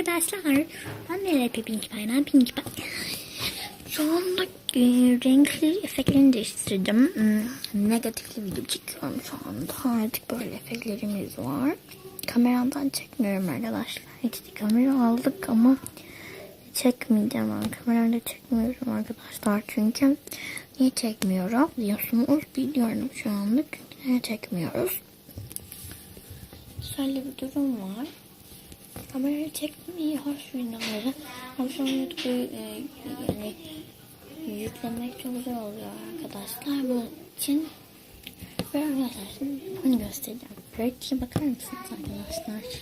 arkadaşlar. Ben de LP Pink ben Pink Pie. Şu anda e, renkli efektlerini değiştirdim. Hmm, negatifli video çekiyorum şu anda. Artık böyle efektlerimiz var. Kameramdan çekmiyorum arkadaşlar. HD kamera aldık ama çekmeyeceğim ben. Kameramda çekmiyorum arkadaşlar. Çünkü niye çekmiyorum diyorsunuz. Biliyorum şu anlık. Niye çekmiyoruz? Şöyle bir durum var. Kamerayı çekmeyi hoş videoları. Ama an YouTube'u e, yani yüklemek çok zor oluyor arkadaşlar. Bu için ve arkadaşlar şimdi bunu göstereceğim. Rating'e bakar mısınız arkadaşlar?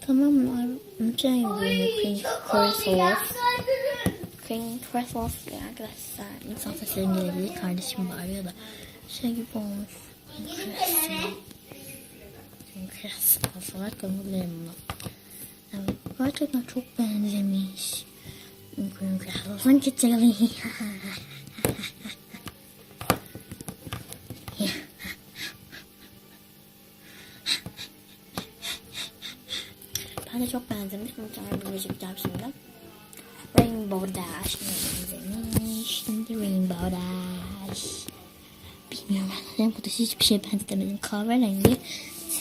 Tamamlar. Mükemmel bir Pink Crystals. Pink Crystals arkadaşlar. İnsan seslerin gelebilir. Kardeşim bağırıyor da şey gibi olmuş. Pink Crystals. Pink Crystals olarak görebilirim bunu. Evet, gerçekten çok benzemiş. Crystals'ın küçüğü. Ben de çok benzemiş. Muhtemelen bir yapacağım şimdi. Rainbow Dash benzemiş. Şimdi Rainbow Dash. Bilmiyorum. Bu da hiçbir şey benzetemedim. Kahverengi,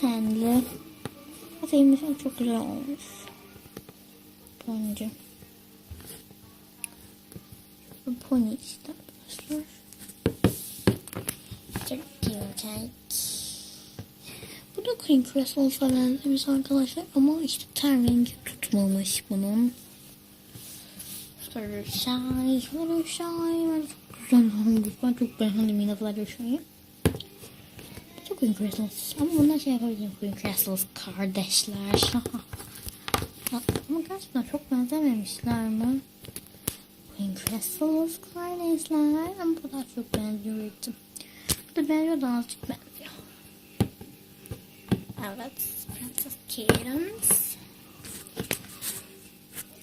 tenli. Atayım çok güzel olmuş. Bence. Pony işte arkadaşlar. Çok güzel. Bu da cream crystals benzemiş arkadaşlar ama işte ten rengi tutmamış bunun. Fluttershy, Fluttershy. Ben çok güzel. Ben çok beğendim yine Fluttershy'yi. Cream crystals. Ama bundan şey yapabilirim cream crystals kardeşler. ama gerçekten çok benzememişler mi? Cream crystals kardeşler. Ama bu da çok benziyor. Bu da benziyor da azıcık benziyor. Evet. Princess Kittens.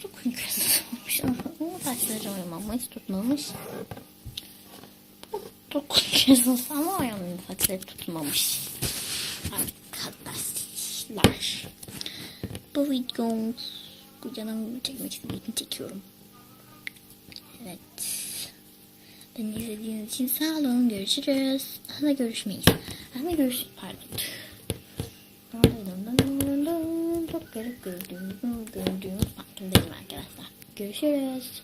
Çok güzel olmuş ama taşları oymamış, tutmamış. Bu çok güzel ama oyamamış, taşları tutmamış. Arkadaşlar. Bu video bu canım çekmek istediğim çekiyorum. Evet. Beni izlediğiniz için sağ olun. Görüşürüz. Hadi görüşmeyiz. Hadi görüşürüz. Pardon. Çok garip gördüğüm, gördüğüm farkındayım arkadaşlar. Görüşürüz.